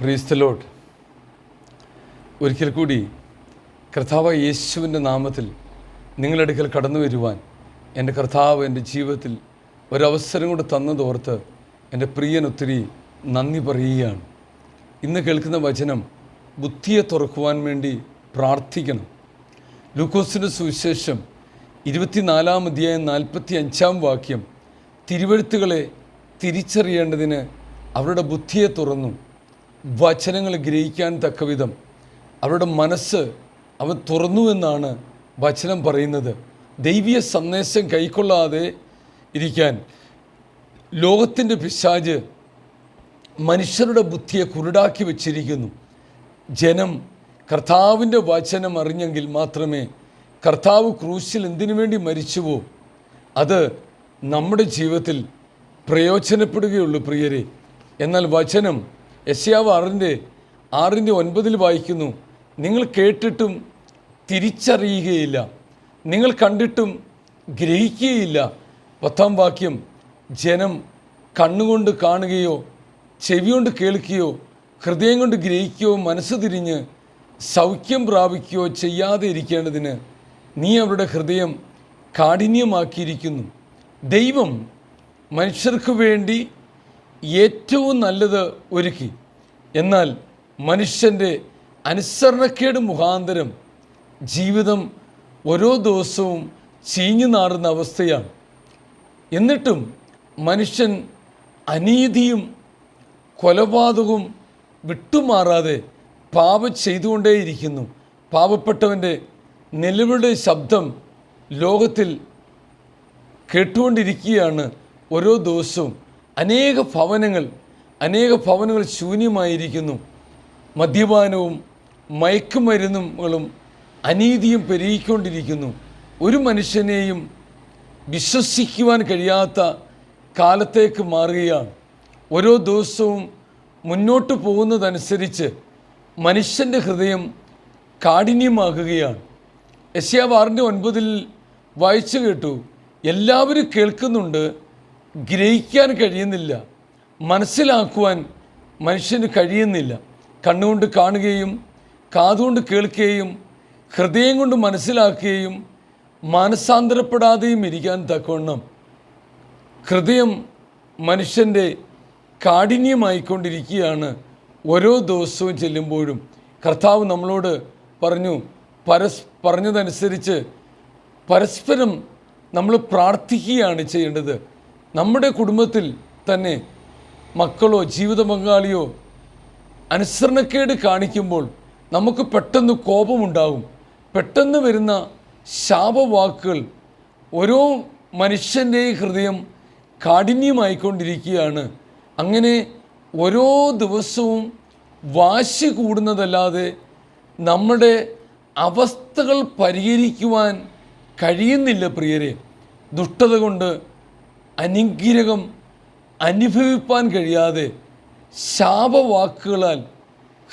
പ്രീസ്തലോട്ട് ഒരിക്കൽ കൂടി കർത്താവ് യേശുവിന്റെ നാമത്തിൽ നിങ്ങളുടെ അടുക്കൽ കടന്നു വരുവാൻ എന്റെ കർത്താവ് എന്റെ ജീവിതത്തിൽ ഒരവസരം കൂടെ തന്നതോർത്ത് എന്റെ പ്രിയൻ ഒത്തിരി നന്ദി പറയുകയാണ്. ഇന്ന് കേൾക്കുന്ന വചനം ബുദ്ധിയെ തുറക്കുവാൻ വേണ്ടി പ്രാർത്ഥിക്കണം. ലൂക്കോസിന്റെ സുവിശേഷം ഇരുപത്തിനാലാം അധ്യായം നാൽപ്പത്തി അഞ്ചാം വാക്യം തിരുവഴുത്തുകളെ തിരിച്ചറിയേണ്ടതിന് അവരുടെ ബുദ്ധിയെ തുറന്നു. വചനങ്ങൾ ഗ്രഹിക്കാൻ തക്കവിധം. അവരുടെ മനസ്സ് അവ തുറന്നു എന്നാണ് വചനം പറയുന്നത്. ദൈവീയ സന്ദേശം കൈക്കൊള്ളാതെ ഇരിക്കാൻ ലോകത്തിന്റെ പിശാജ് മനുഷ്യരുടെ ബുദ്ധിയെ കുരുടാക്കി വച്ചിരിക്കുന്നു. ജനം കർത്താവിന്റെ വചനം അറിഞ്ഞെങ്കിൽ മാത്രമേ കർത്താവ് ക്രൂശിൽ എന്തിനു വേണ്ടി മരിച്ചുവോ? അത് നമ്മുടെ ജീവിതത്തിൽ പ്രയോജനപ്പെടുകയുള്ളൂ പ്രിയരെ. എന്നാൽ വചനം യശയാവ് ആറിന്റെ ആറിന്റെ ഒൻപതിൽ വായിക്കുന്നു നിങ്ങൾ കേട്ടിട്ടും തിരിച്ചറിയുകയില്ല. നിങ്ങൾ കണ്ടിട്ടും ഗ്രഹിക്കുകയില്ല. പത്താം വാക്യം ജനം കണ്ണുകൊണ്ട് കാണുകയോ ചെവി കൊണ്ട് കേൾക്കുകയോ ഹൃദയം കൊണ്ട് ഗ്രഹിക്കുകയോ മനസ്സ് തിരിഞ്ഞ് സൗഖ്യം പ്രാപിക്കുകയോ ചെയ്യാതെ ഇരിക്കേണ്ടതിന് നീ അവരുടെ ഹൃദയം കാഠിന്യമാക്കിയിരിക്കുന്നു. ദൈവം മനുഷ്യർക്ക് വേണ്ടി ഏറ്റവും നല്ലത് ഒരുക്കി. എന്നാൽ മനുഷ്യന്റെ അനുസരണക്കേട് മുഖാന്തരം ജീവിതം ഓരോ ദിവസവും ചീഞ്ഞു നാറുന്ന അവസ്ഥയാണ്. എന്നിട്ടും മനുഷ്യൻ അനീതിയും കൊലപാതകവും വിട്ടുമാറാതെ പാപം ചെയ്തുകൊണ്ടേയിരിക്കുന്നു. പാവപ്പെട്ടവന്റെ നിലവിളുടെ ശബ്ദം ലോകത്തിൽ കേട്ടുകൊണ്ടിരിക്കുകയാണ് ഓരോ ദിവസവും. അനേക ഭവനങ്ങൾ അനേക ഭവനങ്ങൾ ശൂന്യമായിരിക്കുന്നു. മദ്യപാനവും മയക്കുമരുന്നുകളും അനീതിയും പെരുകിക്കൊണ്ടിരിക്കുന്നു. ഒരു മനുഷ്യനെയും വിശ്വസിക്കുവാൻ കഴിയാത്ത കാലത്തേക്ക് മാറുകയാണ്. ഓരോ ദിവസവും മുന്നോട്ട് പോകുന്നതനുസരിച്ച് മനുഷ്യന്റെ ഹൃദയം കാഠിന്യമാകുകയാണ്. യശ്യാവ് ആറിന്റെ ഒൻപതിൽ വായിച്ചു കേട്ടു എല്ലാവരും കേൾക്കുന്നുണ്ട് ഗ്രഹിക്കാൻ കഴിയുന്നില്ല. മനസ്സിലാക്കുവാൻ മനുഷ്യന് കഴിയുന്നില്ല. കണ്ണുകൊണ്ട് കാണുകയും കാതുകൊണ്ട് കേൾക്കുകയും ഹൃദയം കൊണ്ട് മനസ്സിലാക്കുകയും മാനസാന്തരപ്പെടാതെയും ഇരിക്കാൻ തക്കവണ്ണം ഹൃദയം മനുഷ്യന്റെ കാഠിന്യമായിക്കൊണ്ടിരിക്കുകയാണ്. ഓരോ ദിവസവും ചെല്ലുമ്പോഴും കർത്താവ് നമ്മളോട് പറഞ്ഞു പരസ് പറഞ്ഞതനുസരിച്ച് പരസ്പരം നമ്മൾ പ്രാർത്ഥിക്കുകയാണ് ചെയ്യേണ്ടത്. നമ്മുടെ കുടുംബത്തിൽ തന്നെ മക്കളോ ജീവിത പങ്കാളിയോ അനുസരണക്കേട് കാണിക്കുമ്പോൾ നമുക്ക് പെട്ടെന്ന് കോപമുണ്ടാകും. പെട്ടെന്ന് വരുന്ന ശാപവാക്കുകൾ ഓരോ മനുഷ്യന്റെയും ഹൃദയം കാഠിന്യമായിക്കൊണ്ടിരിക്കുകയാണ്. അങ്ങനെ ഓരോ ദിവസവും വാശി കൂടുന്നതല്ലാതെ നമ്മുടെ അവസ്ഥകൾ പരിഹരിക്കുവാൻ കഴിയുന്നില്ല പ്രിയരെ. ദുഷ്ടത കൊണ്ട് അനുഗ്രഹം അനുഭവിപ്പാൻ കഴിയാതെ ശാപവാക്കുകളാൽ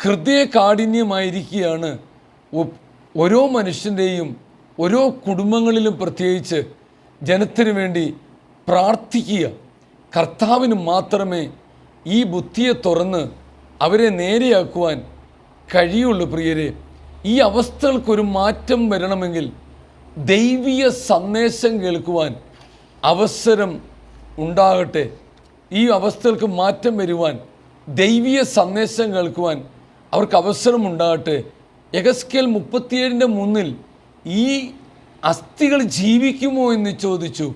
ഹൃദയ കാഠിന്യമായിരിക്കുകയാണ് ഓരോ മനുഷ്യന്റെയും ഓരോ കുടുംബങ്ങളിലും പ്രത്യേകിച്ച് ജനത്തിനു വേണ്ടി പ്രാർത്ഥിക്കുക. കർത്താവിന് മാത്രമേ ഈ ബുദ്ധിയെ തുറന്ന് അവരെ നേരെയാക്കുവാൻ കഴിയുള്ളൂ പ്രിയരെ. ഈ അവസ്ഥകൾക്കൊരു മാറ്റം വരണമെങ്കിൽ ദൈവീയ സന്ദേശം കേൾക്കുവാൻ അവസരം ഉണ്ടാകട്ടെ. ഈ അവസ്ഥകൾക്ക് മാറ്റം വരുവാൻ ദൈവീയ സന്ദേശം കേൾക്കുവാൻ അവർക്ക് അവസരമുണ്ടാകട്ടെ. എഗസ്കേൽ മുപ്പത്തിയേഴിന്റെ മുന്നിൽ ഈ അസ്ഥികൾ ജീവിക്കുമോ എന്ന് ചോദിച്ചു.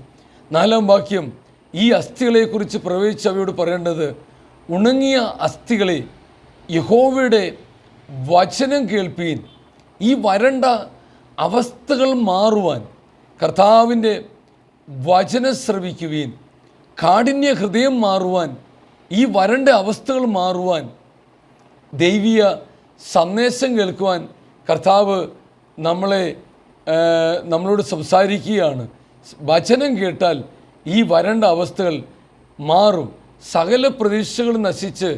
നാലാം വാക്യം ഈ അസ്ഥികളെക്കുറിച്ച് പ്രവേശിച്ച് അവയോട് പറയേണ്ടത് ഉണങ്ങിയ അസ്ഥികളെ യഹോവയുടെ വചനം കേൾപ്പീൻ. ഈ വരണ്ട അവസ്ഥകൾ മാറുവാൻ കർത്താവിന്റെ വചനം ശ്രവിക്കുവീൻ. കാഠിന്യ ഹൃദയം മാറുവാൻ ഈ വരണ്ട അവസ്ഥകൾ മാറുവാൻ ദൈവീയ സന്ദേശം കേൾക്കുവാൻ കർത്താവ് നമ്മളെ നമ്മളോട് സംസാരിക്കുകയാണ്. വചനം കേട്ടാൽ ഈ വരണ്ട അവസ്ഥകൾ മാറും. സകല പ്രതീക്ഷകൾ നശിച്ച്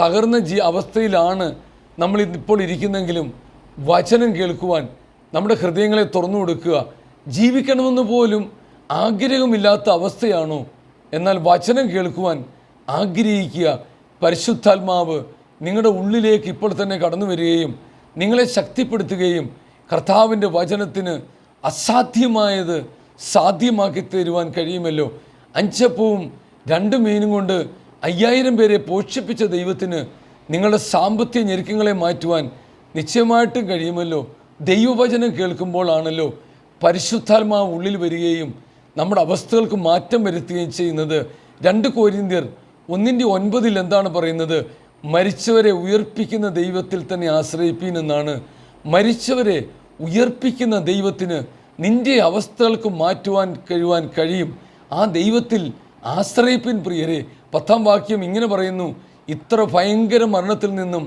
തകർന്ന ജീ അവസ്ഥയിലാണ് നമ്മൾ ഇപ്പോൾ ഇരിക്കുന്നെങ്കിലും വചനം കേൾക്കുവാൻ നമ്മുടെ ഹൃദയങ്ങളെ തുറന്നു കൊടുക്കുക. ജീവിക്കണമെന്ന് പോലും ആഗ്രഹമില്ലാത്ത അവസ്ഥയാണോ എന്നാൽ വചനം കേൾക്കുവാൻ ആഗ്രഹിക്കുക. പരിശുദ്ധാത്മാവ് നിങ്ങളുടെ ഉള്ളിലേക്ക് ഇപ്പോൾ തന്നെ കടന്നു വരികയും നിങ്ങളെ ശക്തിപ്പെടുത്തുകയും കർത്താവിന്റെ വചനത്തിന് അസാധ്യമായത് സാധ്യമാക്കി തരുവാൻ കഴിയുമല്ലോ. അഞ്ചപ്പവും രണ്ട് മീനും കൊണ്ട് അയ്യായിരം പേരെ പോഷിപ്പിച്ച ദൈവത്തിന് നിങ്ങളുടെ സാമ്പത്തിക ഞെരുക്കങ്ങളെ മാറ്റുവാൻ നിശ്ചയമായിട്ടും കഴിയുമല്ലോ. ദൈവവചനം കേൾക്കുമ്പോഴാണല്ലോ പരിശുദ്ധാത്മാവ് ഉള്ളിൽ വരികയും നമ്മുടെ അവസ്ഥകൾക്ക് മാറ്റം വരുത്തുകയും ചെയ്യുന്നത് രണ്ട് കോരിന്ത്യർ ഒന്നിന്റെ ഒൻപതിൽ എന്താണ് പറയുന്നത്? മരിച്ചവരെ ഉയർപ്പിക്കുന്ന ദൈവത്തിൽ തന്നെ ആശ്രയിപ്പീൻ എന്നാണ്. മരിച്ചവരെ ഉയർപ്പിക്കുന്ന ദൈവത്തിന് നിന്റെ അവസ്ഥകൾക്ക് മാറ്റുവാൻ കഴിയുവാൻ കഴിയും. ആ ദൈവത്തിൽ ആശ്രയിപ്പിൻ പ്രിയരെ പത്താം വാക്യം ഇങ്ങനെ പറയുന്നു ഇത്ര ഭയങ്കര മരണത്തിൽ നിന്നും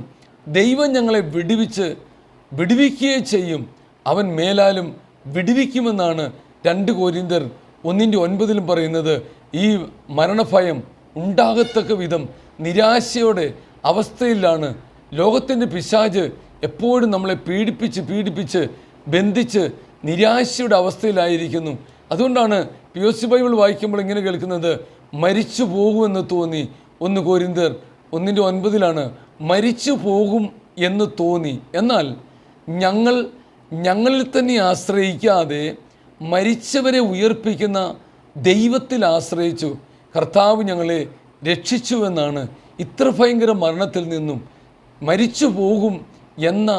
ദൈവം ഞങ്ങളെ വിടുവിച്ച് വിടുവിക്കുകയും ചെയ്യും. അവൻ മേലാലും വിടുവിക്കുമെന്നാണ് രണ്ട് കോരിന്തർ ഒന്നിന്റെ ഒൻപതിലും പറയുന്നത് ഈ മരണഭയം ഉണ്ടാകത്തക്ക വിധം നിരാശയുടെ അവസ്ഥയിലാണ് ലോകത്തിന്റെ പിശാജ് എപ്പോഴും നമ്മളെ പീഡിപ്പിച്ച് പീഡിപ്പിച്ച് ബന്ധിച്ച് നിരാശയുടെ അവസ്ഥയിലായിരിക്കുന്നു. അതുകൊണ്ടാണ് പി ഒ സി ബൈബിൾ വായിക്കുമ്പോൾ ഇങ്ങനെ കേൾക്കുന്നത് മരിച്ചു പോകുമെന്ന് തോന്നി ഒന്ന് കോരിന്തർ ഒന്നിന്റെ ഒൻപതിലാണ് മരിച്ചു പോകും എന്ന് തോന്നി. എന്നാൽ ഞങ്ങൾ ഞങ്ങളിൽ തന്നെ ആശ്രയിക്കാതെ മരിച്ചവരെ ഉയർപ്പിക്കുന്ന ദൈവത്തിൽ ആശ്രയിച്ചു. കർത്താവ് ഞങ്ങളെ രക്ഷിച്ചുവെന്നാണ് ഇത്ര ഭയങ്കര മരണത്തിൽ നിന്നും മരിച്ചു പോകും എന്ന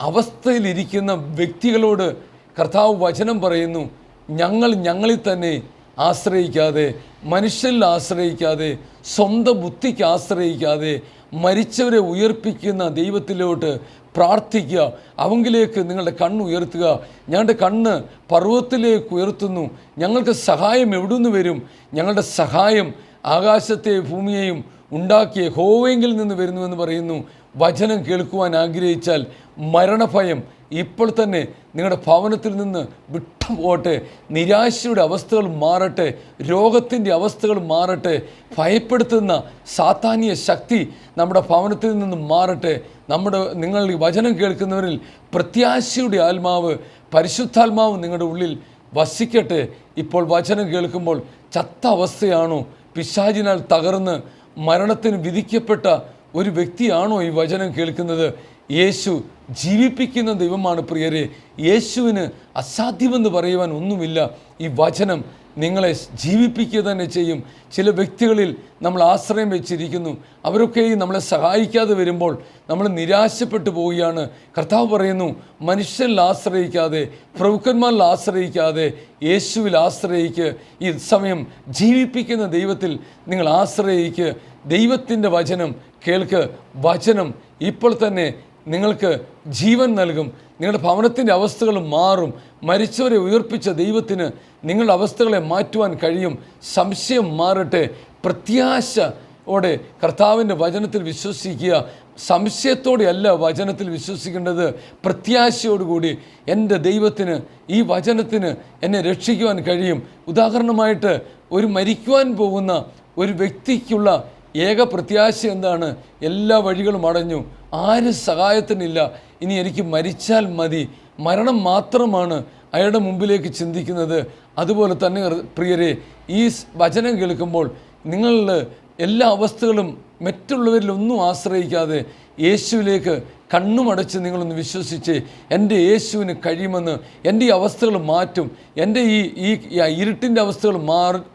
അവസ്ഥയിലിരിക്കുന്ന വ്യക്തികളോട് കർത്താവ് വചനം പറയുന്നു. ഞങ്ങൾ ഞങ്ങളിൽ തന്നെ ആശ്രയിക്കാതെ മനുഷ്യരിൽ ആശ്രയിക്കാതെ സ്വന്തം ബുദ്ധിക്ക് ആശ്രയിക്കാതെ മരിച്ചവരെ ഉയർപ്പിക്കുന്ന ദൈവത്തിലോട്ട് പ്രാർത്ഥിക്കുക. അവങ്കിലേക്ക് നിങ്ങളുടെ കണ്ണ് ഉയർത്തുക. ഞങ്ങളുടെ കണ്ണ് പർവതത്തിലേക്ക് ഉയർത്തുന്നു. ഞങ്ങൾക്ക് സഹായം എവിടെ നിന്ന് വരും? ഞങ്ങളുടെ സഹായം ആകാശത്തെ ഭൂമിയെയും ഉണ്ടാക്കിയ ഹോവെങ്കിൽ നിന്ന് വരുന്നുവെന്ന് പറയുന്നു. വചനം കേൾക്കുവാൻ ആഗ്രഹിച്ചാൽ മരണഭയം ഇപ്പോൾ തന്നെ നിങ്ങളുടെ ഭവനത്തിൽ നിന്ന് വിട്ടുപോട്ടെ നിരാശയുടെ അവസ്ഥകൾ മാറട്ടെ. രോഗത്തിന്റെ അവസ്ഥകൾ മാറട്ടെ. ഭയപ്പെടുത്തുന്ന സാത്താന്യ ശക്തി നമ്മുടെ ഭവനത്തിൽ നിന്ന് മാറട്ടെ. നമ്മുടെ നിങ്ങൾ ഈ വചനം കേൾക്കുന്നവരിൽ പ്രത്യാശയുടെ ആത്മാവ് പരിശുദ്ധാത്മാവ് നിങ്ങളുടെ ഉള്ളിൽ വസിക്കട്ടെ. ഇപ്പോൾ വചനം കേൾക്കുമ്പോൾ ചത്ത അവസ്ഥയാണോ? പിശാചിനാൽ തകർന്ന് മരണത്തിന് വിധിക്കപ്പെട്ട ഒരു വ്യക്തിയാണോ ഈ വചനം കേൾക്കുന്നത്? യേശു ജീവിപ്പിക്കുന്ന ദൈവമാണ് പ്രിയരെ. യേശുവിന് അസാധ്യമെന്ന് പറയുവാൻ ഒന്നുമില്ല. ഈ വചനം നിങ്ങളെ ജീവിപ്പിക്കുക തന്നെ ചെയ്യും. ചില വ്യക്തികളിൽ നമ്മൾ ആശ്രയം വെച്ചിരിക്കുന്നു. അവരൊക്കെയും നമ്മളെ സഹായിക്കാതെ വരുമ്പോൾ നമ്മൾ നിരാശപ്പെട്ടു പോവുകയാണ്. കർത്താവ് പറയുന്നു മനുഷ്യരിൽ ആശ്രയിക്കാതെ പ്രഭുക്കന്മാരിൽ ആശ്രയിക്കാതെ യേശുവിൽ ആശ്രയിക്ക്. ഈ സമയം ജീവിപ്പിക്കുന്ന ദൈവത്തിൽ നിങ്ങൾ ആശ്രയിക്ക്. ദൈവത്തിന്റെ വചനം കേൾക്ക്. വചനം ഇപ്പോൾ തന്നെ നിങ്ങൾക്ക് ജീവൻ നൽകും. നിങ്ങളുടെ ഭവനത്തിന്റെ അവസ്ഥകൾ മാറും. മരിച്ചവരെ ഉയർപ്പിച്ച ദൈവത്തിന് നിങ്ങളുടെ അവസ്ഥകളെ മാറ്റുവാൻ കഴിയും. സംശയം മാറട്ടെ. പ്രത്യാശ ഓടെ കർത്താവിന്റെ വചനത്തിൽ വിശ്വസിക്കുക. സംശയത്തോടെ അല്ല വചനത്തിൽ വിശ്വസിക്കേണ്ടത്. പ്രത്യാശയോടുകൂടി എന്റെ ദൈവത്തിന് ഈ വചനത്തിന് എന്നെ രക്ഷിക്കുവാൻ കഴിയും. ഉദാഹരണമായിട്ട് ഒരു മരിക്കുവാൻ പോകുന്ന ഒരു വ്യക്തിക്കുള്ള ഏക പ്രത്യാശ എന്താണ്? എല്ലാ വഴികളും അടഞ്ഞു. ആരും സഹായത്തിനില്ല. ഇനി എനിക്ക് മരിച്ചാൽ മതി. മരണം മാത്രമാണ് അയാളുടെ മുമ്പിലേക്ക് ചിന്തിക്കുന്നത്. അതുപോലെ തന്നെ പ്രിയരെ ഈ വചനം കേൾക്കുമ്പോൾ നിങ്ങൾ എല്ലാ അവസ്ഥകളും മറ്റുള്ളവരിലൊന്നും ആശ്രയിക്കാതെ യേശുവിലേക്ക് കണ്ണുമടച്ച് നിങ്ങളൊന്ന് വിശ്വസിച്ച് എന്റെ യേശുവിന് കഴിയുമെന്ന് എന്റെ ഈ അവസ്ഥകൾ മാറ്റും. എന്റെ ഈ ഈ ഇരുട്ടിന്റെ അവസ്ഥകൾ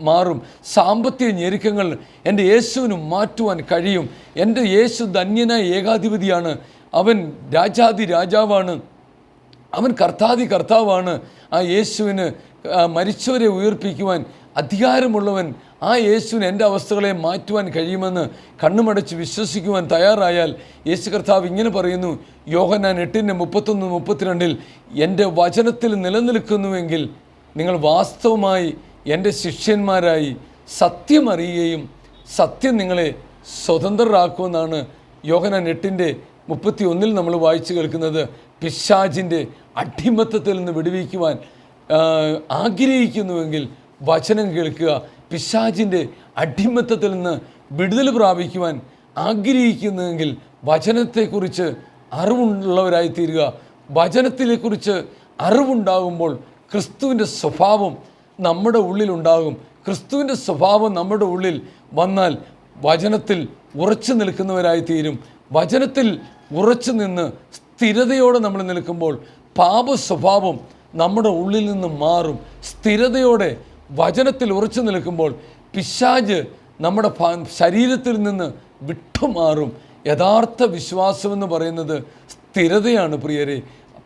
മാറും സാമ്പത്തിക ഞെരുക്കങ്ങൾ എന്റെ യേശുവിന് മാറ്റുവാൻ കഴിയും. എന്റെ യേശു ധന്യനായ ഏകാധിപതിയാണ്. അവൻ രാജാതി രാജാവാണ്. അവൻ കർത്താതി കർത്താവാണ്. ആ യേശുവിന് മരിച്ചവരെ ഉയർപ്പിക്കുവാൻ അധികാരമുള്ളവൻ ആ യേശുവിന് എന്റെ അവസ്ഥകളെ മാറ്റുവാൻ കഴിയുമെന്ന് കണ്ണുമടച്ച് വിശ്വസിക്കുവാൻ തയ്യാറായാൽ യേശു കർത്താവ് ഇങ്ങനെ പറയുന്നു യോഹനാൻ എട്ടിന്റെ മുപ്പത്തൊന്ന് മുപ്പത്തിരണ്ടിൽ എന്റെ വചനത്തിൽ നിലനിൽക്കുന്നുവെങ്കിൽ നിങ്ങൾ വാസ്തവമായി എന്റെ ശിഷ്യന്മാരായി സത്യം അറിയുകയും സത്യം നിങ്ങളെ സ്വതന്ത്രരാക്കുമെന്നാണ് യോഹനാൻ എട്ടിന്റെ മുപ്പത്തി ഒന്നിൽ നമ്മൾ വായിച്ചു കേൾക്കുന്നത്. പിശാജിന്റെ അടിമത്തത്തിൽ നിന്ന് വിടുവിക്കുവാൻ ആഗ്രഹിക്കുന്നുവെങ്കിൽ വചനം കേൾക്കുക പിശാജിന്റെ അടിമത്തത്തിൽ നിന്ന് വിടുതൽ പ്രാപിക്കുവാൻ ആഗ്രഹിക്കുന്നുവെങ്കിൽ വചനത്തെക്കുറിച്ച് അറിവുള്ളവരായി തീരുക വചനത്തിനെക്കുറിച്ച് അറിവുണ്ടാകുമ്പോൾ ക്രിസ്തുവിന്റെ സ്വഭാവം നമ്മുടെ ഉള്ളിലുണ്ടാകും. ക്രിസ്തുവിന്റെ സ്വഭാവം നമ്മുടെ ഉള്ളിൽ വന്നാൽ വചനത്തിൽ ഉറച്ചു നിൽക്കുന്നവരായി തീരും വചനത്തിൽ ഉറച്ചു നിന്ന് സ്ഥിരതയോടെ നമ്മൾ നിൽക്കുമ്പോൾ പാപ സ്വഭാവം നമ്മുടെ ഉള്ളിൽ നിന്ന് മാറും. സ്ഥിരതയോടെ വചനത്തിൽ ഉറച്ചു നിൽക്കുമ്പോൾ പിശാജ് നമ്മുടെ ശരീരത്തിൽ നിന്ന് വിട്ടുമാറും. യഥാർത്ഥ വിശ്വാസമെന്ന് പറയുന്നത് സ്ഥിരതയാണ് പ്രിയരെ.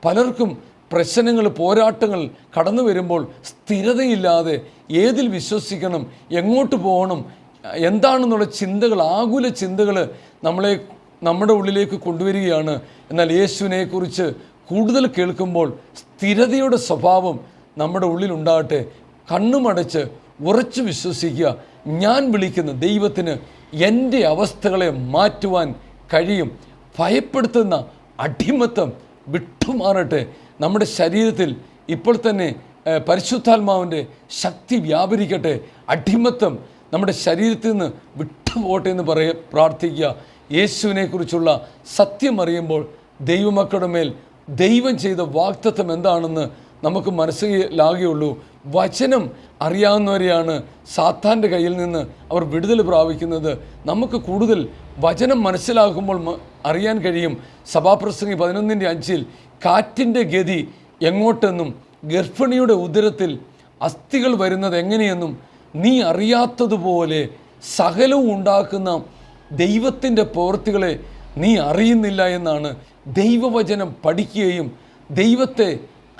പലർക്കും പ്രശ്നങ്ങൾ പോരാട്ടങ്ങൾ കടന്നു വരുമ്പോൾ സ്ഥിരതയില്ലാതെ ഏതിൽ വിശ്വസിക്കണം എങ്ങോട്ട് പോകണം എന്താണെന്നുള്ള ചിന്തകൾ ആകുല ചിന്തകൾ നമ്മളെ നമ്മുടെ ഉള്ളിലേക്ക് കൊണ്ടുവരികയാണ്. എന്നാൽ യേശുവിനെക്കുറിച്ച് കൂടുതൽ കേൾക്കുമ്പോൾ സ്ഥിരതയുടെ സ്വഭാവം നമ്മുടെ ഉള്ളിലുണ്ടാകട്ടെ. കണ്ണുമടച്ച് ഉറച്ചു വിശ്വസിക്കുക. ഞാൻ വിളിക്കുന്ന ദൈവത്തിന് എന്റെ അവസ്ഥകളെ മാറ്റുവാൻ കഴിയും. ഭയപ്പെടുത്തുന്ന അടിമത്തം വിട്ടുമാറട്ടെ. നമ്മുടെ ശരീരത്തിൽ ഇപ്പോൾ തന്നെ പരിശുദ്ധാത്മാവിന്റെ ശക്തി വ്യാപരിക്കട്ടെ. അടിമത്തം നമ്മുടെ ശരീരത്തിൽ നിന്ന് വിട്ടുപോട്ടെ എന്ന് പറയ പ്രാർത്ഥിക്കുക. യേശുവിനെക്കുറിച്ചുള്ള സത്യം അറിയുമ്പോൾ ദൈവമക്കളുടെ മേൽ ദൈവം ചെയ്ത വാക്തത്വം എന്താണെന്ന് നമുക്ക് മനസ്സിലാകുകയുള്ളൂ വചനം അറിയാവുന്നവരെയാണ് സാത്താന്റെ കയ്യിൽ നിന്ന് അവർ വിടുതൽ പ്രാപിക്കുന്നത്. നമുക്ക് കൂടുതൽ വചനം മനസ്സിലാകുമ്പോൾ അറിയാൻ കഴിയും. സഭാപ്രസംഗി പതിനൊന്നിന്റെ അഞ്ചിൽ കാറ്റിന്റെ ഗതി എങ്ങോട്ടെന്നും ഗർഭിണിയുടെ ഉദരത്തിൽ അസ്ഥികൾ വരുന്നത് എങ്ങനെയെന്നും നീ അറിയാത്തതുപോലെ സകലവും ഉണ്ടാക്കുന്ന ദൈവത്തിന്റെ പ്രവൃത്തികളെ നീ അറിയുന്നില്ല എന്നാണ് ദൈവവചനം പഠിക്കുകയും ദൈവത്തെ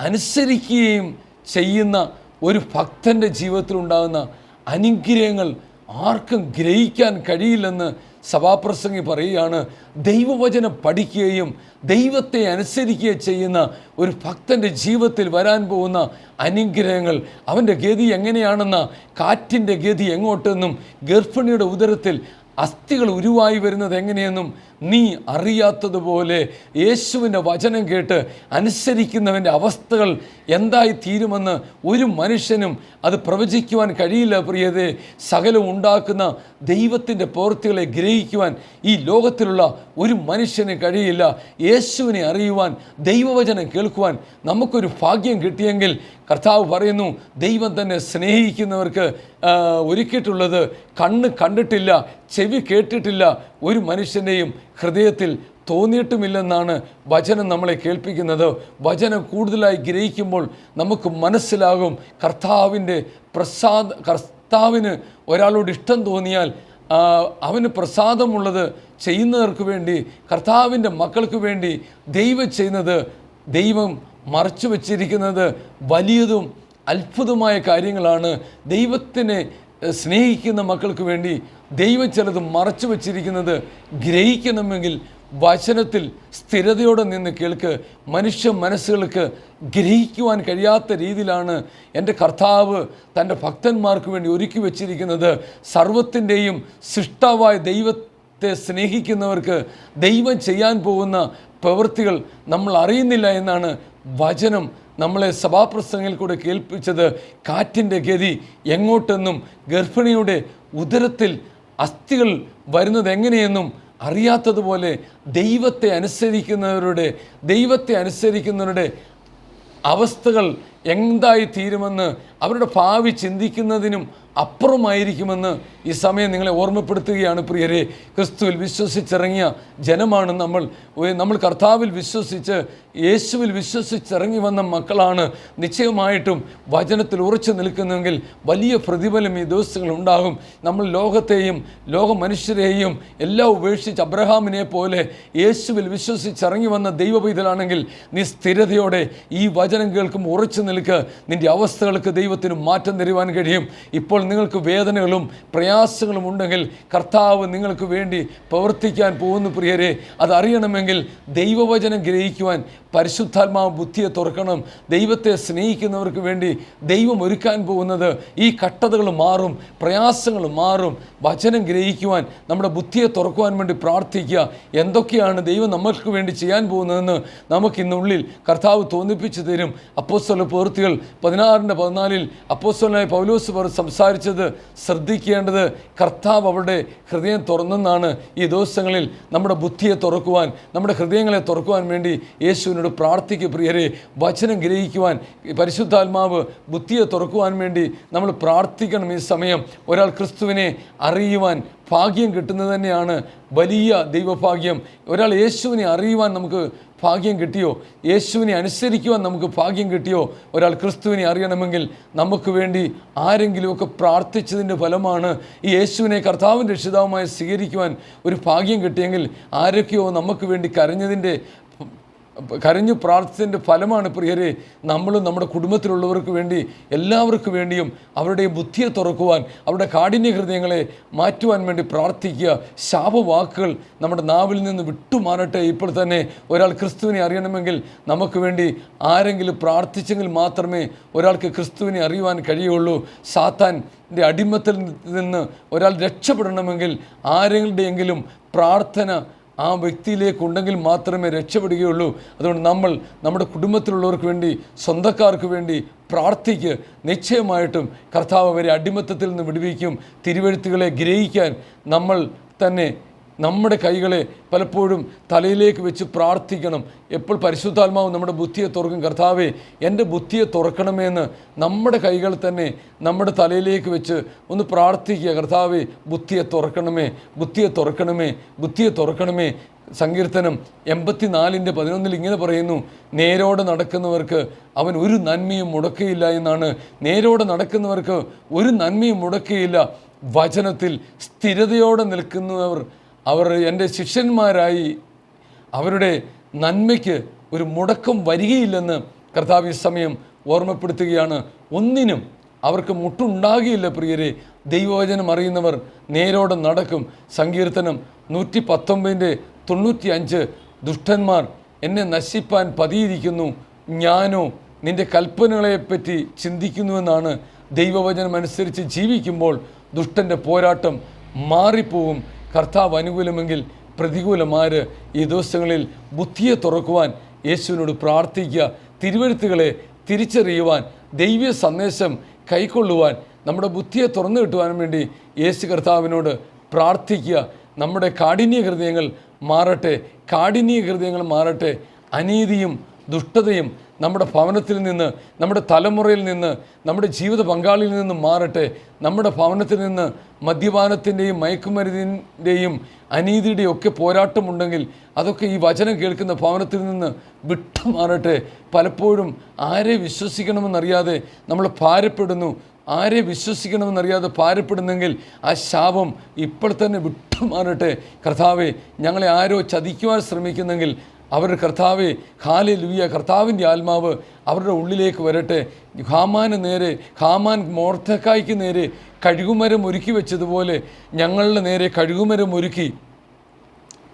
അനുസരിക്കുകയും ചെയ്യുന്ന ഒരു ഭക്തന്റെ ജീവിതത്തിലുണ്ടാകുന്ന അനുഗ്രഹങ്ങൾ ആർക്കും ഗ്രഹിക്കാൻ കഴിയില്ലെന്ന് സഭാപ്രസംഗി പറയുകയാണ്. ദൈവവചനം പഠിക്കുകയും ദൈവത്തെ അനുസരിക്കുകയും ചെയ്യുന്ന ഒരു ഭക്തന്റെ ജീവിതത്തിൽ വരാൻ പോകുന്ന അനുഗ്രഹങ്ങൾ അവന്റെ ഗതി എങ്ങനെയാണെന്ന കാറ്റിന്റെ ഗതി എങ്ങോട്ടെന്നും ഗർഭിണിയുടെ ഉദരത്തിൽ അസ്ഥികൾ ഉരുവായി വരുന്നത് എങ്ങനെയെന്നും നീ അറിയാത്തതുപോലെ യേശുവിന്റെ വചനം കേട്ട് അനുസരിക്കുന്നവന്റെ അവസ്ഥകൾ എന്തായി തീരുമെന്ന് ഒരു മനുഷ്യനും അത് പ്രവചിക്കുവാൻ കഴിയില്ല പ്രിയതേ. സകലം ഉണ്ടാക്കുന്ന ദൈവത്തിന്റെ പ്രവൃത്തികളെ ഗ്രഹിക്കുവാൻ ഈ ലോകത്തിലുള്ള ഒരു മനുഷ്യന് കഴിയില്ല. യേശുവിനെ അറിയുവാൻ ദൈവവചനം കേൾക്കുവാൻ നമുക്കൊരു ഭാഗ്യം കിട്ടിയെങ്കിൽ കർത്താവ് പറയുന്നു ദൈവം തന്നെ സ്നേഹിക്കുന്നവർക്ക് ഒരുക്കിയിട്ടുള്ളത് കണ്ണ് കണ്ടിട്ടില്ല ചെവി കേട്ടിട്ടില്ല ഒരു മനുഷ്യന്റെയും ഹൃദയത്തിൽ തോന്നിയിട്ടുമില്ലെന്നാണ് വചനം നമ്മളെ കേൾപ്പിക്കുന്നത്. വചനം കൂടുതലായി ഗ്രഹിക്കുമ്പോൾ നമുക്ക് മനസ്സിലാകും. കർത്താവിന്റെ പ്രസാദ കർത്താവിന് ഒരാളോട് ഇഷ്ടം തോന്നിയാൽ അവന് പ്രസാദമുള്ളത് ചെയ്യുന്നവർക്ക് വേണ്ടി കർത്താവിന്റെ മക്കൾക്ക് വേണ്ടി ദൈവം ചെയ്യുന്നത് ദൈവം മറച്ചു വച്ചിരിക്കുന്നത് വലിയതും അത്ഭുതമായ കാര്യങ്ങളാണ്. ദൈവത്തിനെ സ്നേഹിക്കുന്ന മക്കൾക്ക് വേണ്ടി ദൈവം ചിലത് മറച്ചു വച്ചിരിക്കുന്നത് ഗ്രഹിക്കണമെങ്കിൽ വചനത്തിൽ സ്ഥിരതയോടെ നിന്ന് കേൾക്ക് മനുഷ്യ മനസ്സുകൾക്ക് ഗ്രഹിക്കുവാൻ കഴിയാത്ത രീതിയിലാണ് എന്റെ കർത്താവ് തന്റെ ഭക്തന്മാർക്ക് വേണ്ടി ഒരുക്കി വച്ചിരിക്കുന്നത്. സർവത്തിന്റെയും സൃഷ്ടാവായ ദൈവത്തെ സ്നേഹിക്കുന്നവർക്ക് ദൈവം ചെയ്യാൻ പോകുന്ന പ്രവൃത്തികൾ നമ്മൾ അറിയുന്നില്ല എന്നാണ് വചനം നമ്മളെ സഭാപ്രസംഗത്തിൽ കൂടെ കേൾപ്പിച്ചത് കാറ്റിന്റെ ഗതി എങ്ങോട്ടെന്നും ഗർഭിണിയുടെ ഉദരത്തിൽ അസ്ഥികൾ വരുന്നത് എങ്ങനെയെന്നും അറിയാത്തതുപോലെ ദൈവത്തെ അനുസരിക്കുന്നവരുടെ ദൈവത്തെ അനുസരിക്കുന്നവരുടെ അവസ്ഥകൾ എന്തായി തീരുമെന്ന് അവരുടെ ഭാവി ചിന്തിക്കുന്നതിനും അപ്പുറമായിരിക്കുമെന്ന് ഈ സമയം നിങ്ങളെ ഓർമ്മപ്പെടുത്തുകയാണ് പ്രിയരെ. ക്രിസ്തുവിൽ വിശ്വസിച്ചിറങ്ങിയ ജനമാണ് നമ്മൾ. നമ്മൾ കർത്താവിൽ വിശ്വസിച്ച് യേശുവിൽ വിശ്വസിച്ചിറങ്ങി വന്ന മക്കളാണ്. നിശ്ചയമായിട്ടും വചനത്തിൽ ഉറച്ചു നിൽക്കുന്നെങ്കിൽ വലിയ പ്രതിഫലം ഈ ദിവസങ്ങൾ ഉണ്ടാകും. നമ്മൾ ലോകത്തെയും ലോക മനുഷ്യരെയും എല്ലാം ഉപേക്ഷിച്ച് അബ്രഹാമിനെ പോലെ യേശുവിൽ വിശ്വസിച്ചിറങ്ങി വന്ന ദൈവപൈതലാണെങ്കിൽ നീ സ്ഥിരതയോടെ ഈ വചനം കേൾക്കും ഉറച്ചു നിൽക്ക് നിന്റെ അവസ്ഥകൾക്ക് ദൈവത്തിന് മാറ്റം തരുവാൻ കഴിയും. ഇപ്പോൾ നിങ്ങൾക്ക് വേദനകളും പ്രയാസങ്ങളും ഉണ്ടെങ്കിൽ കർത്താവ് നിങ്ങൾക്ക് വേണ്ടി പ്രവർത്തിക്കാൻ പോകുന്നു പ്രിയരെ. അതറിയണമെങ്കിൽ ദൈവവചനം ഗ്രഹിക്കുവാൻ പരിശുദ്ധാത്മാവ് ബുദ്ധിയെ തുറക്കണം. ദൈവത്തെ സ്നേഹിക്കുന്നവർക്ക് വേണ്ടി ദൈവം ഒരുക്കാൻ പോകുന്നത് ഈ കട്ടതകൾ മാറും പ്രയാസങ്ങൾ മാറും. വചനം ഗ്രഹിക്കുവാൻ നമ്മുടെ ബുദ്ധിയെ തുറക്കുവാൻ വേണ്ടി പ്രാർത്ഥിക്കുക. എന്തൊക്കെയാണ് ദൈവം നമ്മൾക്ക് വേണ്ടി ചെയ്യാൻ പോകുന്നതെന്ന് നമുക്കിന്നുള്ളിൽ കർത്താവ് തോന്നിപ്പിച്ചു തരും. അപ്പോസ്തല പ്രവൃത്തികൾ പതിനാറിന്റെ പതിനാലിൽ അപ്പോസ്തലനായ പൗലോസ് പറ സംസാരിച്ചത് ശ്രദ്ധിക്കേണ്ടത് കർത്താവ് അവരുടെ ഹൃദയം തുറന്നെന്നാണ് ഈ ദിവസങ്ങളിൽ നമ്മുടെ ബുദ്ധിയെ തുറക്കുവാൻ നമ്മുടെ ഹൃദയങ്ങളെ തുറക്കുവാൻ വേണ്ടി യേശുവിനോട് പ്രാർത്ഥിക്കുക പ്രിയരെ. വചനം ഗ്രഹിക്കുവാൻ പരിശുദ്ധാത്മാവ് ബുദ്ധിയെ തുറക്കുവാൻ വേണ്ടി നമ്മൾ പ്രാർത്ഥിക്കണം ഈ സമയം. ഒരാൾ ക്രിസ്തുവിനെ അറിയുവാൻ ഭാഗ്യം കിട്ടുന്നത് തന്നെയാണ് വലിയ ദൈവഭാഗ്യം. ഒരാൾ യേശുവിനെ അറിയുവാൻ നമുക്ക് ഭാഗ്യം കിട്ടിയോ? യേശുവിനെ അനുസരിക്കുവാൻ നമുക്ക് ഭാഗ്യം കിട്ടിയോ? ഒരാൾ ക്രിസ്തുവിനെ അറിയണമെങ്കിൽ നമുക്ക് വേണ്ടി ആരെങ്കിലുമൊക്കെ പ്രാർത്ഥിച്ചതിന്റെ ഫലമാണ് ഈ യേശുവിനെ കർത്താവിന്റെ രക്ഷിതാവുമായി സ്വീകരിക്കുവാൻ ഒരു ഭാഗ്യം കിട്ടിയെങ്കിൽ ആരൊക്കെയോ നമുക്ക് വേണ്ടി കരഞ്ഞതിന്റെ കരഞ്ഞു പ്രാർത്ഥിച്ചതിന്റെ ഫലമാണ് പ്രിയരെ നമ്മളും നമ്മുടെ കുടുംബത്തിലുള്ളവർക്ക് വേണ്ടി എല്ലാവർക്കും വേണ്ടിയും അവരുടെ ബുദ്ധിയെ തുറക്കുവാൻ അവരുടെ കാഠിന്യ ഹൃദയങ്ങളെ മാറ്റുവാൻ വേണ്ടി പ്രാർത്ഥിക്കുക. ശാപവാക്കുകൾ നമ്മുടെ നാവിൽ നിന്ന് വിട്ടുമാറട്ടെ. ഇപ്പോൾ തന്നെ ഒരാൾ ക്രിസ്തുവിനെ അറിയണമെങ്കിൽ നമുക്ക് വേണ്ടി ആരെങ്കിലും പ്രാർത്ഥിച്ചെങ്കിൽ മാത്രമേ ഒരാൾക്ക് ക്രിസ്തുവിനെ അറിയുവാൻ കഴിയുള്ളൂ സാത്താന്റെ അടിമത്തിൽ നിന്ന് ഒരാൾ രക്ഷപ്പെടണമെങ്കിൽ ആരെങ്കിലുടെയെങ്കിലും പ്രാർത്ഥന ആ വ്യക്തിയിലേക്ക് ഉണ്ടെങ്കിൽ മാത്രമേ രക്ഷപ്പെടുകയുള്ളൂ. അതുകൊണ്ട് നമ്മൾ നമ്മുടെ കുടുംബത്തിലുള്ളവർക്ക് വേണ്ടി സ്വന്തക്കാർക്ക് വേണ്ടി പ്രാർത്ഥിക്ക്. നിശ്ചയമായിട്ടും കർത്താവ് അവരെ അടിമത്തത്തിൽ നിന്ന് വിടുവിക്കും. തിരുവഴുത്തുകളെ ഗ്രഹിക്കാൻ നമ്മൾ തന്നെ നമ്മുടെ കൈകളെ പലപ്പോഴും തലയിലേക്ക് വെച്ച് പ്രാർത്ഥിക്കണം. എപ്പോൾ പരിശുദ്ധാത്മാവ് നമ്മുടെ ബുദ്ധിയെ തുറക്കും കർത്താവെ എന്റെ ബുദ്ധിയെ തുറക്കണമെന്ന് നമ്മുടെ കൈകൾ തന്നെ നമ്മുടെ തലയിലേക്ക് വെച്ച് ഒന്ന് പ്രാർത്ഥിക്കുക. കർത്താവെ ബുദ്ധിയെ തുറക്കണമേ ബുദ്ധിയെ തുറക്കണമേ ബുദ്ധിയെ തുറക്കണമേ. സങ്കീർത്തനം എൺപത്തിനാലിന്റെ പതിനൊന്നിൽ ഇങ്ങനെ പറയുന്നു നേരോടെ നടക്കുന്നവർക്ക് അവൻ ഒരു നന്മയും മുടക്കുകയില്ല എന്നാണ്. നേരോടെ നടക്കുന്നവർക്ക് ഒരു നന്മയും മുടക്കുകയില്ല വചനത്തിൽ സ്ഥിരതയോടെ നിൽക്കുന്നവർ അവർ എന്റെ ശിഷ്യന്മാരായി അവരുടെ നന്മയ്ക്ക് ഒരു മുടക്കം വരികയില്ലെന്ന് കർത്താവ് ഈ സമയം ഓർമ്മപ്പെടുത്തുകയാണ്. ഒന്നിനും അവർക്ക് മുട്ടുണ്ടാകുകയില്ല പ്രിയരെ. ദൈവവചനം അറിയുന്നവർ നേരോടെ നടക്കും. സങ്കീർത്തനം നൂറ്റി പത്തൊമ്പതിന്റെ തൊണ്ണൂറ്റി അഞ്ച് ദുഷ്ടന്മാർ എന്നെ നശിപ്പാൻ പതിയിരിക്കുന്നു. ഞാനോ നിന്റെ കൽപ്പനകളെപ്പറ്റി ചിന്തിക്കുന്നുവെന്നാണ് ദൈവവചനം അനുസരിച്ച് ജീവിക്കുമ്പോൾ ദുഷ്ടന്റെ പോരാട്ടം മാറിപ്പോവും. കർത്താവ് അനുകൂലമെങ്കിൽ പ്രതികൂലമാര് ഈ ദിവസങ്ങളിൽ ബുദ്ധിയെ തുറക്കുവാൻ യേശുവിനോട് പ്രാർത്ഥിക്കുക. തിരുവഴുത്തുകളെ തിരിച്ചറിയുവാൻ ദൈവീയ സന്ദേശം കൈക്കൊള്ളുവാൻ നമ്മുടെ ബുദ്ധിയെ തുറന്നു കിട്ടുവാൻ വേണ്ടി യേശു കർത്താവിനോട് പ്രാർത്ഥിക്കുക. നമ്മുടെ കാഠിന്യ ഹൃദയങ്ങൾ മാറട്ടെ. കാഠിന്യ ഹൃദയങ്ങൾ മാറട്ടെ. അനീതിയും ദുഷ്ടതയും നമ്മുടെ ഭവനത്തിൽ നിന്ന് നമ്മുടെ തലമുറയിൽ നിന്ന് നമ്മുടെ ജീവിത പങ്കാളിയിൽ നിന്ന് മാറട്ടെ. നമ്മുടെ ഭവനത്തിൽ നിന്ന് മദ്യപാനത്തിന്റെയും മയക്കുമരുന്നിന്റെയും അനീതിയുടെയും ഒക്കെ പോരാട്ടമുണ്ടെങ്കിൽ അതൊക്കെ ഈ വചനം കേൾക്കുന്ന ഭവനത്തിൽ നിന്ന് വിട്ടു മാറട്ടെ. പലപ്പോഴും ആരെ വിശ്വസിക്കണമെന്നറിയാതെ നമ്മൾ ഭാരപ്പെടുന്നു. ആരെ വിശ്വസിക്കണമെന്നറിയാതെ ഭാരപ്പെടുന്നെങ്കിൽ ആ ശാപം ഇപ്പോൾ തന്നെ വിട്ടു മാറട്ടെ. കർത്താവെ ഞങ്ങളെ ആരോ ചതിക്കുവാൻ ശ്രമിക്കുന്നെങ്കിൽ അവരുടെ കർത്താവെ ഖാലെ ലുയ്യ കർത്താവിന്റെ ആത്മാവ് അവരുടെ ഉള്ളിലേക്ക് വരട്ടെ. ഹാമാന് നേരെ ഹാമാൻ മോർത്തക്കായ്ക്ക് നേരെ കഴുകുമരം ഒരുക്കി വെച്ചതുപോലെ ഞങ്ങളുടെ നേരെ കഴുകുമരം ഒരുക്കി.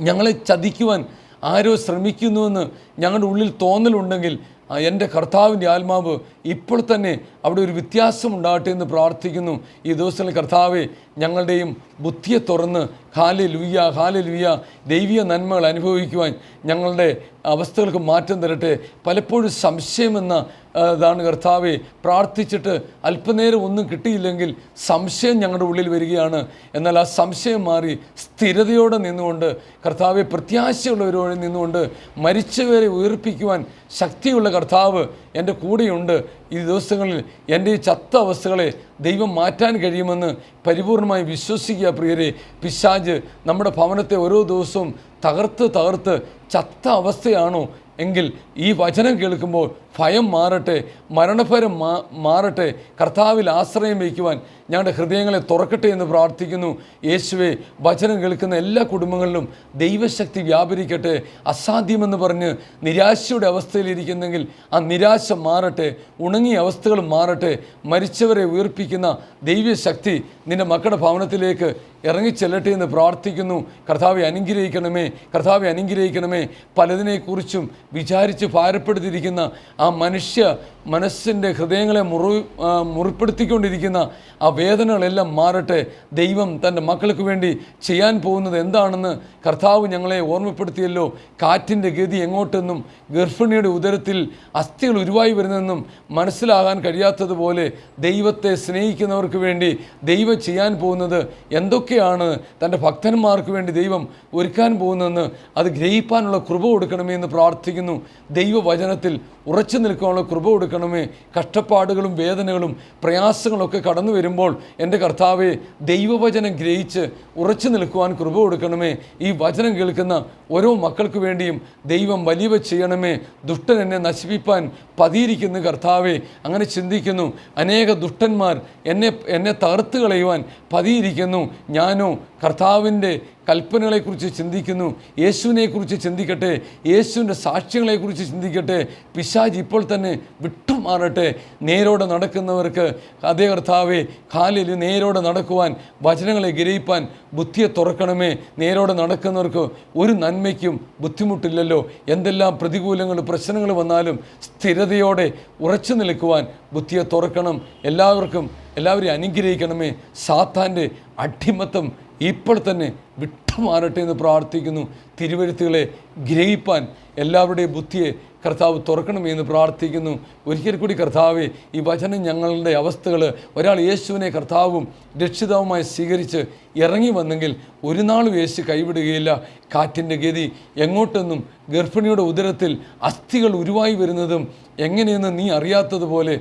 ഞങ്ങളെ ചതിക്കുവാൻ ആരോ ശ്രമിക്കുന്നുവെന്ന് ഞങ്ങളുടെ ഉള്ളിൽ തോന്നലുണ്ടെങ്കിൽ എന്റെ കർത്താവിന്റെ ആത്മാവ് ഇപ്പോൾ തന്നെ അവിടെ ഒരു വ്യത്യാസം ഉണ്ടാകട്ടെ എന്ന് പ്രാർത്ഥിക്കുന്നു. ഈ ദിവസങ്ങളിൽ കർത്താവെ ഞങ്ങളുടെയും ബുദ്ധിയെ തുറന്ന് ഹാലെ ലുയ്യ ഹാലെ ലുയ്യ ദൈവീയ നന്മകൾ അനുഭവിക്കുവാൻ ഞങ്ങളുടെ അവസ്ഥകൾക്ക് മാറ്റം തരട്ടെ. പലപ്പോഴും സംശയമെന്ന ഇതാണ് കർത്താവെ പ്രാർത്ഥിച്ചിട്ട് അല്പനേരം ഒന്നും കിട്ടിയില്ലെങ്കിൽ സംശയം ഞങ്ങളുടെ ഉള്ളിൽ വരികയാണ്. എന്നാൽ ആ സംശയം മാറി സ്ഥിരതയോടെ നിന്നുകൊണ്ട് കർത്താവെ പ്രത്യാശയുള്ളവരോടെ നിന്നുകൊണ്ട് മരിച്ചവരെ ഉയർപ്പിക്കുവാൻ ശക്തിയുള്ള കർത്താവ് എന്റെ കൂടെയുണ്ട് ഈ ദിവസങ്ങളിൽ എന്റെ ഈ ചത്ത അവസ്ഥകളെ ദൈവം മാറ്റാൻ കഴിയുമെന്ന് പരിപൂർണമായി വിശ്വസിക്കുക പ്രിയരെ. പിശാജ് നമ്മുടെ ഭവനത്തെ ഓരോ ദിവസവും തകർത്ത് തകർത്ത് ചത്ത അവസ്ഥയാണോ? എങ്കിൽ ഈ വചനം കേൾക്കുമ്പോൾ ഭയം മാറട്ടെ മരണഭരം മാറട്ടെ കർത്താവിൽ ആശ്രയം വയ്ക്കുവാൻ ഞങ്ങളുടെ ഹൃദയങ്ങളെ തുറക്കട്ടെ എന്ന് പ്രാർത്ഥിക്കുന്നു. യേശുവെ വചനം കേൾക്കുന്ന എല്ലാ കുടുംബങ്ങളിലും ദൈവശക്തി വ്യാപരിക്കട്ടെ. അസാധ്യമെന്ന് പറഞ്ഞ് നിരാശയുടെ അവസ്ഥയിലിരിക്കുന്നെങ്കിൽ ആ നിരാശ മാറട്ടെ ഉണങ്ങിയ അവസ്ഥകൾ മാറട്ടെ. മരിച്ചവരെ ഉയർപ്പിക്കുന്ന ദൈവശക്തി നിന്റെ മക്കളുടെ ഭവനത്തിലേക്ക് ഇറങ്ങിച്ചെല്ലട്ടെ എന്ന് പ്രാർത്ഥിക്കുന്നു. കർത്താവെ അനുഗ്രഹിക്കണമേ കർത്താവെ അനുഗ്രഹിക്കണമേ. പലതിനെക്കുറിച്ചും വിചാരിച്ച് ഭാരപ്പെടുത്തിയിരിക്കുന്ന ആ മനുഷ്യ മനസ്സിന്റെ ഹൃദയങ്ങളെ മുറി മുറിപ്പെടുത്തിക്കൊണ്ടിരിക്കുന്ന ആ വേദനകളെല്ലാം മാറട്ടെ. ദൈവം തന്റെ മക്കൾക്ക് വേണ്ടി ചെയ്യാൻ പോകുന്നത് എന്താണെന്ന് കർത്താവ് ഞങ്ങളെ ഓർമ്മപ്പെടുത്തിയല്ലോ. കാറ്റിന്റെ ഗതി എങ്ങോട്ടെന്നും ഗർഭിണിയുടെ ഉദരത്തിൽ അസ്ഥികൾ ഉരുവായി വരുന്നതെന്നും മനസ്സിലാകാൻ കഴിയാത്തതുപോലെ ദൈവത്തെ സ്നേഹിക്കുന്നവർക്ക് വേണ്ടി ദൈവം ചെയ്യാൻ പോകുന്നത് എന്തൊക്കെയാണ്? തന്റെ ഭക്തന്മാർക്ക് വേണ്ടി ദൈവം ഒരുക്കാൻ പോകുന്നതെന്ന് അത് ഗ്രഹിപ്പാനുള്ള കൃപ കൊടുക്കണമേ എന്ന് പ്രാർത്ഥിക്കുന്നു. ദൈവവചനത്തിൽ ഉറച്ചു ഉറച്ചു നിൽക്കാനുള്ള കൃപ കൊടുക്കണമേ. കഷ്ടപ്പാടുകളും വേദനകളും പ്രയാസങ്ങളൊക്കെ കടന്നു വരുമ്പോൾ എന്റെ കർത്താവെ ദൈവവചനം ഗ്രഹിച്ച് ഉറച്ചു നിൽക്കുവാൻ കൃപ കൊടുക്കണമേ. ഈ വചനം കേൾക്കുന്ന ഓരോ മക്കൾക്ക് വേണ്ടിയും ദൈവം വലിയവ ചെയ്യണമേ. ദുഷ്ടൻ എന്നെ നശിപ്പിപ്പാൻ പതിയിരിക്കുന്നു കർത്താവെ. അങ്ങനെ ചിന്തിക്കുന്നു അനേക ദുഷ്ടന്മാർ എന്നെ എന്നെ തകർത്ത് കളയുവാൻ പതിയിരിക്കുന്നു. ഞാനോ കർത്താവിന്റെ കൽപ്പനകളെക്കുറിച്ച് ചിന്തിക്കുന്നു യേശുവിനെക്കുറിച്ച് ചിന്തിക്കട്ടെ യേശുവിന്റെ സാക്ഷ്യങ്ങളെക്കുറിച്ച് ചിന്തിക്കട്ടെ. പിശാജ് ഇപ്പോൾ തന്നെ വിട്ടുമാറട്ടെ. നേരോടെ നടക്കുന്നവർക്ക് അതേ കർത്താവെ കാലിൽ നേരോടെ നടക്കുവാൻ വചനങ്ങളെ ഗ്രഹിപ്പാൻ ബുദ്ധിയെ തുറക്കണമേ. നേരോടെ നടക്കുന്നവർക്ക് ഒരു നന്മയ്ക്കും ബുദ്ധിമുട്ടില്ലല്ലോ. എന്തെല്ലാം പ്രതികൂലങ്ങൾ പ്രശ്നങ്ങൾ വന്നാലും സ്ഥിരതയോടെ ഉറച്ചു നിൽക്കുവാൻ ബുദ്ധിയെ തുറക്കണം. എല്ലാവർക്കും എല്ലാവരെയും അനുഗ്രഹിക്കണമേ. സാത്താന്റെ അടിമത്തം ഇപ്പോൾ തന്നെ വിട്ടുമാറട്ടെ എന്ന് പ്രാർത്ഥിക്കുന്നു. തിരുവഴുത്തുകളെ ഗ്രഹിപ്പാൻ എല്ലാവരുടെയും ബുദ്ധിയെ കർത്താവ് തുറക്കണമേ എന്ന് പ്രാർത്ഥിക്കുന്നു. ഒരിക്കൽ കൂടി കർത്താവെ ഈ വചനം ഞങ്ങളുടെ അവസ്ഥകൾ ഒരാൾ യേശുവിനെ കർത്താവും രക്ഷിതാവുമായി സ്വീകരിച്ച് ഇറങ്ങി വന്നെങ്കിൽ ഒരു നാളും യേശു കൈവിടുകയില്ല. കാറ്റിന്റെ ഗതി എങ്ങോട്ടെന്നും ഗർഭിണിയുടെ ഉദരത്തിൽ അസ്ഥികൾ ഉരുവായി വരുന്നതും എങ്ങനെയെന്ന് നീ അറിയാത്തതുപോലെ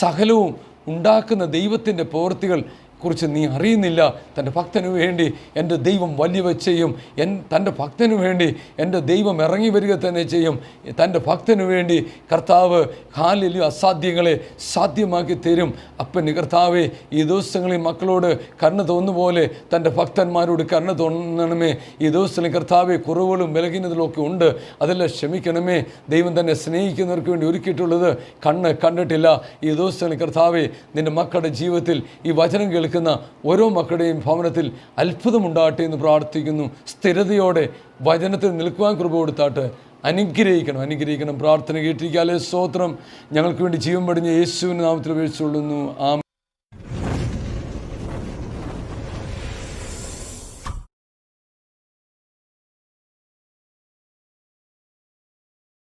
സകലവും ഉണ്ടാക്കുന്ന ദൈവത്തിന്റെ പ്രവൃത്തികൾ കുറിച്ച് നീ അറിയുന്നില്ല. തന്റെ ഭക്തന് വേണ്ടി എന്റെ ദൈവം വലിയവ ചെയ്യും. എൻ തന്റെ ഭക്തന് വേണ്ടി എന്റെ ദൈവം ഇറങ്ങി വരിക തന്നെ ചെയ്യും. തന്റെ ഭക്തന് വേണ്ടി കർത്താവ് കാലിൽ അസാധ്യങ്ങളെ സാധ്യമാക്കി തരും. അപ്പന് കർത്താവെ ഈ ദിവസങ്ങളിൽ മക്കളോട് കരുണ തോന്നുപോലെ തന്റെ ഭക്തന്മാരോട് കരുണ തോന്നണമേ. ഈ ദിവസങ്ങളിൽ കർത്താവെ കുറവുകളും വിലകിനതിലൊക്കെ ഉണ്ട്. അതെല്ലാം ക്ഷമിക്കണമേ. ദൈവം തന്നെ സ്നേഹിക്കുന്നവർക്ക് വേണ്ടി ഒരുക്കിയിട്ടുള്ളത് കണ്ണ് കണ്ടിട്ടില്ല. ഈ ദിവസങ്ങളിൽ കർത്താവെ നിന്റെ മക്കളുടെ ജീവിതത്തിൽ ഈ വചനം കേൾക്കുന്ന ഓരോ മക്കളുടെയും ഭവനത്തിൽ അത്ഭുതമുണ്ടാകട്ടെ എന്ന് പ്രാർത്ഥിക്കുന്നു. സ്ഥിരതയോടെ വചനത്തിൽ നിൽക്കുവാൻ കൃപ കൊടുത്താട്ട് അനുഗ്രഹിക്കണം അനുഗ്രഹിക്കണം. പ്രാർത്ഥന കേട്ടിരിക്കാലേ സ്തോത്രം. ഞങ്ങൾക്ക് വേണ്ടി ജീവൻ പടിഞ്ഞ യേശുവിന്റെ നാമത്തിൽ ഉപയോഗിച്ചുകൊള്ളുന്നു ആ